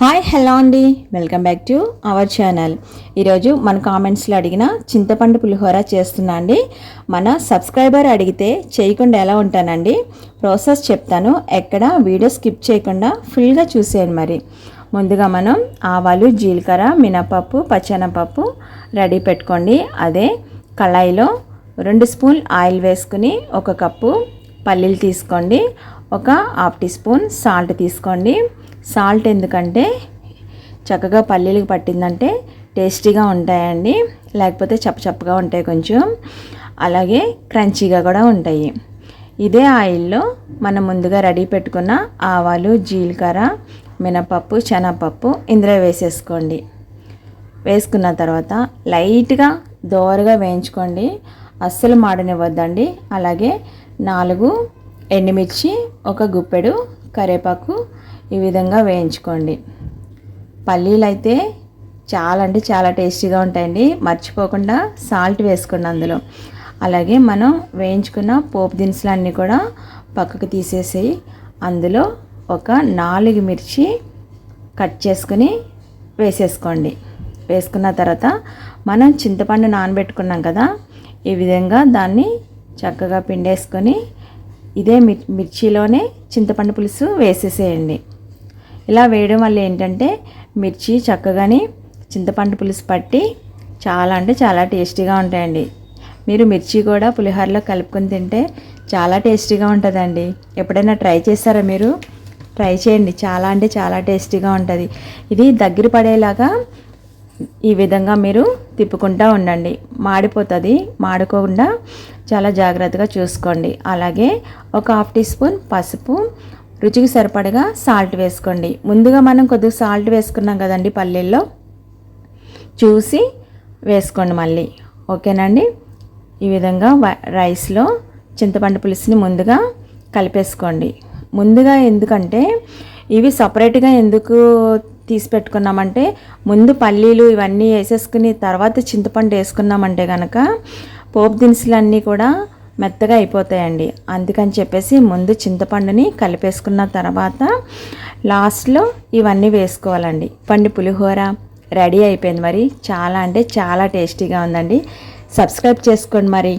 Hi hello అండి. Welcome back to our channel. ఈరోజు మన కామెంట్స్లో అడిగిన చింతపండు పులిహోర చేస్తున్నా అండి. మన సబ్స్క్రైబర్ అడిగితే చేయకుండా ఎలా ఉంటానండి? ప్రాసెస్ చెప్తాను. ఎక్కడ వీడియో స్కిప్ చేయకుండా ఫుల్గా చూసేయండి మరి. ముందుగా మనం ఆవాలు జీలకర్ర మినపప్పు పచ్చనపప్పు రెడీ పెట్టుకోండి. అదే కళాయిలో రెండు స్పూన్ ఆయిల్ వేసుకుని ఒక కప్పు పల్లీలు తీసుకోండి. ఒక హాఫ్ టీ స్పూన్ సాల్ట్ తీసుకోండి. సాల్ట్ ఎందుకంటే చక్కగా పల్లీలకు పట్టిందంటే టేస్టీగా ఉంటాయండి. లేకపోతే చప్పచప్పగా ఉంటాయి కొంచెం. అలాగే క్రంచీగా కూడా ఉంటాయి. ఇదే ఆయిల్లో మనం ముందుగా రెడీ పెట్టుకున్న ఆవాలు జీలకర్ర మినపప్పు శనగపప్పు ఇందులో వేసేసుకోండి. వేసుకున్న తర్వాత లైట్గా దోరగా వేయించుకోండి. అస్సలు మాడనివ్వద్దండి. అలాగే నాలుగు ఎండుమిర్చి ఒక గుప్పెడు కరివేపాకు ఈ విధంగా వేయించుకోండి. పల్లీలు అయితే చాలా అంటే చాలా టేస్టీగా ఉంటాయండి. మర్చిపోకుండా సాల్ట్ వేసుకోండి అందులో. అలాగే మనం వేయించుకున్న పోపు దినుసులు అన్నీ కూడా పక్కకు తీసేసి అందులో ఒక నాలుగు మిర్చి కట్ చేసుకుని వేసేసుకోండి. వేసుకున్న తర్వాత మనం చింతపండు నానబెట్టుకున్నాం కదా ఈ విధంగా దాన్ని చక్కగా పిండేసుకొని ఇదే మిర్ మిర్చిలోనే చింతపండు పులుసు వేసేసేయండి. ఇలా వేయడం వల్ల ఏంటంటే మిర్చి చక్కగాని చింతపండు పులుసు పట్టి చాలా అంటే చాలా టేస్టీగా ఉంటాయండి. మీరు మిర్చి కూడా పులిహోరలో కలుపుకొని తింటే చాలా టేస్టీగా ఉంటుందండి. ఎప్పుడైనా ట్రై చేస్తారా మీరు? ట్రై చేయండి. చాలా అంటే చాలా టేస్టీగా ఉంటుంది. ఇది దగ్గర పడేలాగా ఈ విధంగా మీరు తిప్పుకుంటూ ఉండండి. మాడిపోతుంది. మాడుకోకుండా చాలా జాగ్రత్తగా చూసుకోండి. అలాగే ఒక హాఫ్ టీ స్పూన్ పసుపు రుచికి సరిపడగా సాల్ట్ వేసుకోండి. ముందుగా మనం కొద్దిగా సాల్ట్ వేసుకున్నాం కదండి పల్లీల్లో. చూసి వేసుకోండి మళ్ళీ. ఓకేనండి ఈ విధంగా రైస్లో చింతపండు పులుసుని ముందుగా కలిపేసుకోండి. ముందుగా ఎందుకంటే ఇవి సపరేట్గా ఎందుకు తీసి పెట్టుకున్నామంటే ముందు పల్లీలు ఇవన్నీ వేసేసుకుని తర్వాత చింతపండు వేసుకున్నామంటే కనుక పోపు దినుసులన్నీ కూడా మెత్తగా అయిపోతాయండి. అందుకని చెప్పేసి ముందు చింతపండుని కలిపేసుకున్న తర్వాత లాస్ట్లో ఇవన్నీ వేసుకోవాలండి. పండు పులిహోర రెడీ అయిపోయింది మరి. చాలా అంటే చాలా టేస్టీగా ఉందండి. సబ్స్క్రైబ్ చేసుకోండి మరి.